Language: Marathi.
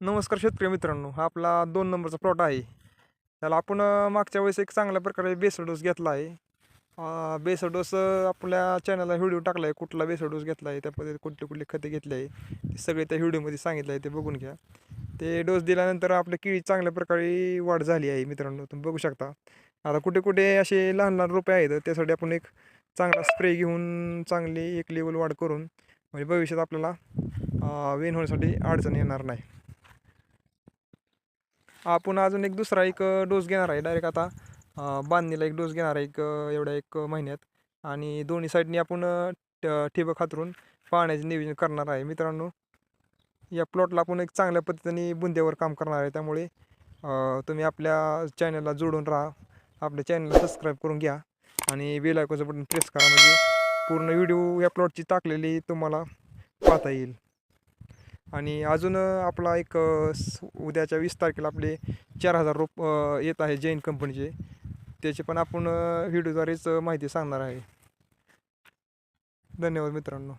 नमस्कार शेतकरी मित्रांनो हा आपला दोन नंबरचा प्लॉट आहे. त्याला आपण मागच्या वेळेस एक चांगल्या प्रकारे बेसर डोस घेतला आहे. बेसर डोस आपल्या चॅनलला व्हिडिओ टाकला आहे कुठला बेसर डोस घेतला आहे त्या पद्धतीत कुठले कुठले खते घेतले आहे ते सगळे त्या व्हिडिओमध्ये सांगितलं आहे ते बघून घ्या. ते डोस दिल्यानंतर आपल्या केळी चांगल्या प्रकारे वाढ झाली आहे मित्रांनो तुम्ही बघू शकता. आता कुठे कुठे असे लहान लहान रोपे आहेत त्यासाठी आपण एक चांगला स्प्रे घेऊन चांगली एक लेवल वाढ करून म्हणजे भविष्यात आपल्याला वेन होण्यासाठी अडचण येणार नाही. आपण अजून एक दुसरा एक डोस घेणार आहे. डायरेक्ट आता बांधणीला एक डोस घेणार आहे. एक एवढ्या एक महिन्यात. आणि दोन्ही साईडनी आपण ठिबक खातरून पाण्याचे नियोजन करणार आहे. मित्रांनो या प्लॉटला आपण एक चांगल्या पद्धतीने बुंद्यावर काम करणार आहे. त्यामुळे तुम्ही आपल्या चॅनलला जोडून राहा. आपल्या चॅनलला सबस्क्राईब करून घ्या. आणि बेलायकोचं बटन प्रेस करा. म्हणजे पूर्ण व्हिडिओ या प्लॉटची टाकलेली तुम्हाला पाहता येईल. आणि अजून आपला एक स- उद्याच्या वीस तारखेला आपले चार हजार रोप येत आहे जैन कंपनीचे. त्याचे पण आपण व्हिडिओद्वारेच माहिती सांगणार आहे. धन्यवाद मित्रांनो.